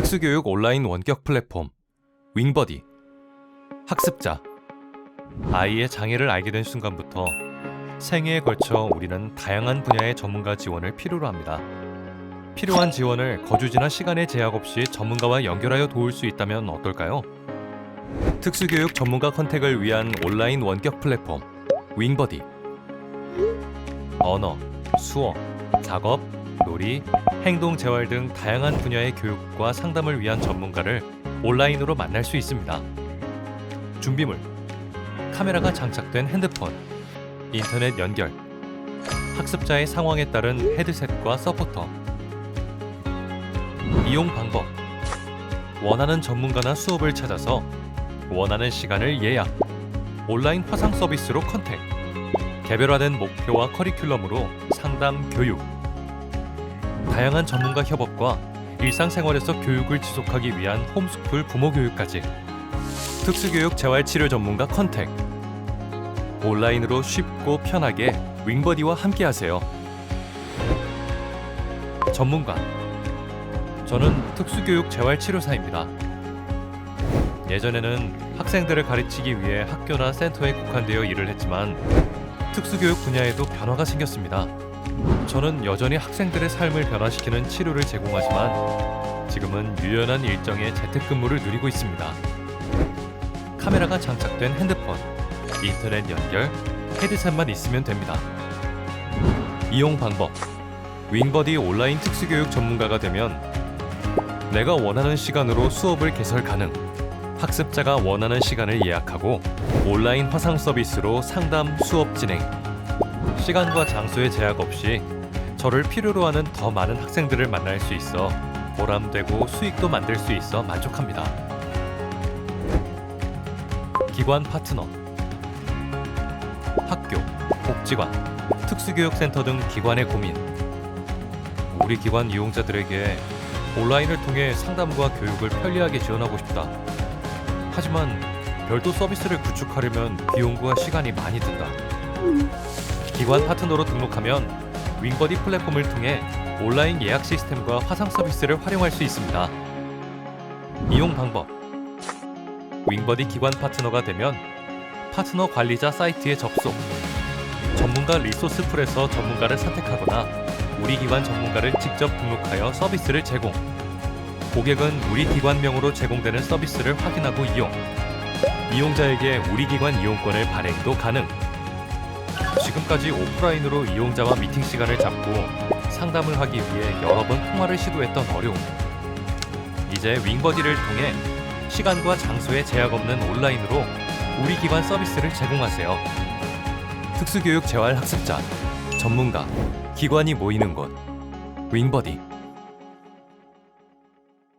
특수교육 온라인 원격 플랫폼 윙버디 학습자 아이의 장애를 알게 된 순간부터 생애에 걸쳐 우리는 다양한 분야의 전문가 지원을 필요로 합니다. 필요한 지원을 거주지나 시간의 제약 없이 전문가와 연결하여 도울 수 있다면 어떨까요? 특수교육 전문가 컨택을 위한 온라인 원격 플랫폼 윙버디 언어, 수어, 작업, 놀이, 행동 재활 등 다양한 분야의 교육과 상담을 위한 전문가를 온라인으로 만날 수 있습니다. 준비물 카메라가 장착된 핸드폰, 인터넷 연결, 학습자의 상황에 따른 헤드셋과 서포터. 이용 방법 원하는 전문가나 수업을 찾아서 원하는 시간을 예약, 온라인 화상 서비스로 컨택, 개별화된 목표와 커리큘럼으로 상담 교육, 다양한 전문가 협업과 일상생활에서 교육을 지속하기 위한 홈스쿨 부모 교육까지 특수교육 재활치료 전문가 컨택 온라인으로 쉽고 편하게 윙버디와 함께하세요. 전문가 저는 특수교육 재활치료사입니다. 예전에는 학생들을 가르치기 위해 학교나 센터에 국한되어 일을 했지만 특수교육 분야에도 변화가 생겼습니다. 저는 여전히 학생들의 삶을 변화시키는 치료를 제공하지만 지금은 유연한 일정의 재택근무를 누리고 있습니다. 카메라가 장착된 핸드폰, 인터넷 연결, 헤드셋만 있으면 됩니다. 이용 방법 윙버디 온라인 특수교육 전문가가 되면 내가 원하는 시간으로 수업을 개설 가능 학습자가 원하는 시간을 예약하고 온라인 화상 서비스로 상담 수업 진행 시간과 장소의 제약 없이 저를 필요로 하는 더 많은 학생들을 만날 수 있어 보람되고 수익도 만들 수 있어 만족합니다. 기관 파트너 학교, 복지관, 특수교육센터 등 기관의 고민 우리 기관 이용자들에게 온라인을 통해 상담과 교육을 편리하게 지원하고 싶다. 하지만 별도 서비스를 구축하려면 비용과 시간이 많이 든다. 기관 파트너로 등록하면 윙버디 플랫폼을 통해 온라인 예약 시스템과 화상 서비스를 활용할 수 있습니다. 이용 방법 윙버디 기관 파트너가 되면 파트너 관리자 사이트에 접속 전문가 리소스 풀에서 전문가를 선택하거나 우리 기관 전문가를 직접 등록하여 서비스를 제공 고객은 우리 기관명으로 제공되는 서비스를 확인하고 이용 이용자에게 우리 기관 이용권을 발행도 가능 지금까지 오프라인으로 이용자와 미팅 시간을 잡고 상담을 하기 위해 여러 번 통화를 시도했던 어려움. 이제 윙버디를 통해 시간과 장소에 제약 없는 온라인으로 우리 기관 서비스를 제공하세요. 특수교육 재활 학습자, 전문가, 기관이 모이는 곳. 윙버디.